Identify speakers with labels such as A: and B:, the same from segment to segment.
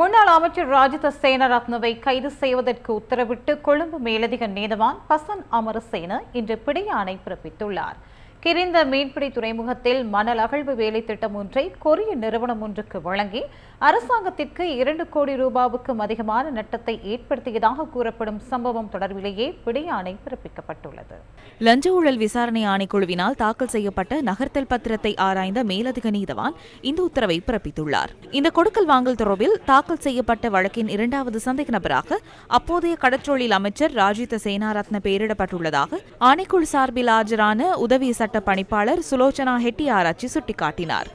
A: முன்னாள் அமைச்சர் ராஜித சேனரத்னவை கைது செய்வதற்கு உத்தரவிட்டு கொழும்பு மேலதிக நீதவான் பசன் அமரசேன இன்று பிடியாணை பிறப்பித்துள்ளார். கிரிந்த மீன்பிடி துறைமுகத்தில் மணல் அகழ்வு வேலை திட்டம் ஒன்றை கொரிய நிறுவனம் ஒன்றுக்கு வழங்கி அரசாங்கத்திற்கு இரண்டு கோடி ரூபாவுக்கும் அதிகமான நட்டத்தை ஏற்படுத்தியதாக கூறப்படும் சம்பவம் தொடர்பிலேயே பிடியாணை பிறப்பிக்கப்பட்டுள்ளது.
B: லஞ்ச ஊழல் விசாரணை ஆணைக்குழுவினால் தாக்கல் செய்யப்பட்ட நகர்த்தல் பத்திரத்தை ஆராய்ந்த மேலதிக நீதவான் இந்த உத்தரவை பிறப்பித்துள்ளார். இந்த கொடுக்கல் வாங்கல் தொடர்பில் தாக்கல் செய்யப்பட்ட வழக்கின் இரண்டாவது சந்தேக நபராக அப்போதைய கடற்றொழில் அமைச்சர் ராஜித சேனாரத்ன பெயரிடப்பட்டுள்ளதாக ஆணைக்குழு சார்பில் ஆஜரான உதவி சட்ட பணிப்பாளர் சுலோச்சனா ஹெட்டி ஆராய்ச்சி சுட்டிக்காட்டினார்.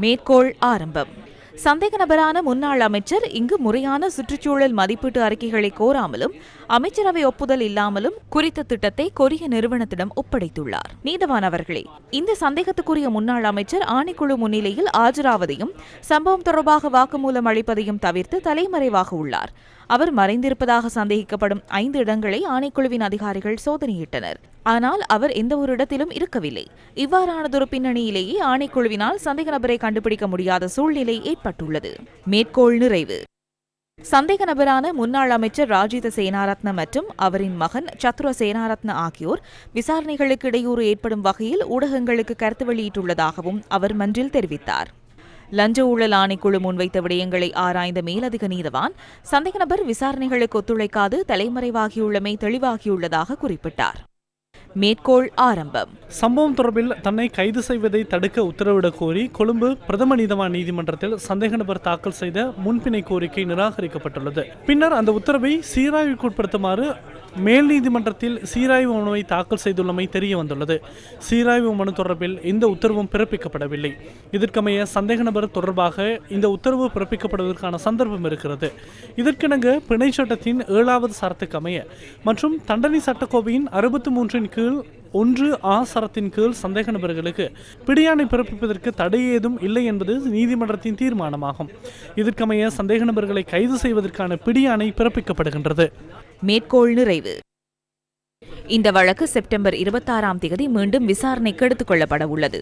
B: மேற்கோள் ஆரம்பம். சந்தேக நபரான முன்னாள் அமைச்சர் இங்கு முறையான சுற்றுச்சூழல் மதிப்பீட்டு அறிக்கைகளை கோராமலும் அமைச்சரவை ஒப்புதல் இல்லாமலும் குறித்த திட்டத்தை கொரிய நிறுவனத்திடம் ஒப்படைத்துள்ளார். நீதவான் அவர்களே இந்த சந்தேகத்துக்குரிய முன்னாள் அமைச்சர் ஆணைக்குழு முன்னிலையில் ஆஜராவதையும் சம்பவம் தொடர்பாக வாக்குமூலம் அளிப்பதையும் தவிர்த்து தலைமறைவாக உள்ளார். அவர் மறைந்திருப்பதாக சந்தேகிக்கப்படும் ஐந்து இடங்களை ஆணைக்குழுவின் அதிகாரிகள் சோதனையிட்டனர். ஆனால் அவர் எந்த ஒரு இடத்திலும் இருக்கவில்லை. இவ்வாறானதொரு பின்னணியிலேயே ஆணைக்குழுவினால் சந்தேக நபரை கண்டுபிடிக்க முடியாத சூழ்நிலை ஏற்பட்டுள்ளது. மேற்கோள் நிறைவு. சந்தேக நபரான முன்னாள் அமைச்சர் ராஜித சேனாரத்ன மற்றும் அவரின் மகன் சத்ரு சேனாரத்ன ஆகியோர் விசாரணைகளுக்கு இடையூறு ஏற்படும் வகையில் ஊடகங்களுக்கு கருத்து வெளியிட்டுள்ளதாகவும் அவர் மன்றில் தெரிவித்தார். லஞ்ச ஊழல் ஆணைக்குழு முன்வைத்த விடயங்களை ஆராய்ந்த மேலதிக நீதவான் சந்தேக நபர் விசாரணைகளுக்கு ஒத்துழைக்காது தலைமறைவாகியுள்ளமை தெளிவாகியுள்ளதாக குறிப்பிட்டார். மேற்கோள் ஆரம்பம்.
C: சம்பவம் தொடர்பில் தன்னை கைது செய்வதை தடுக்க உத்தரவிடக் கோரி கொழும்பு பிரதம நீதவான் நீதிமன்றத்தில் சந்தேக நபர் தாக்கல் செய்த முன்பிணை கோரிக்கை நிராகரிக்கப்பட்டுள்ளது. பின்னர் அந்த உத்தரவை சீராய்வுக்குட்படுத்துமாறு மேல் நீதிமன்றத்தில் சீராய்வு மனுவை தாக்கல் செய்துள்ளமை தெரிய வந்துள்ளது சீராய்வு மனு தொடர்பில் இந்த உத்தரவும் பிறப்பிக்கப்படவில்லை. இதற்கமைய சந்தேக நபர் தொடர்பாக இந்த உத்தரவு பிறப்பிக்கப்படுவதற்கான சந்தர்ப்பம் இருக்கிறது. இதற்கிணங்க பிணை சட்டத்தின் ஏழாவது சரத்துக்கு அமைய மற்றும் தண்டனை சட்டக்கோவையின் அறுபத்தி மூன்றின் கீழ் ஒன்று ஆ சரத்தின் கீழ் சந்தேக நபர்களுக்கு பிடியாணை பிறப்பிப்பதற்கு தடை ஏதும் இல்லை என்பது நீதிமன்றத்தின் தீர்மானமாகும். இதற்கமைய சந்தேக நபர்களை கைது செய்வதற்கான பிடியாணை பிறப்பிக்கப்படுகின்றது.
B: மேற்கோள் நிறைவு. இந்த வழக்கு செப்டம்பர் இருபத்தாறாம் தேதி மீண்டும் விசாரணைக்கு எடுத்துக் கொள்ளப்பட உள்ளது.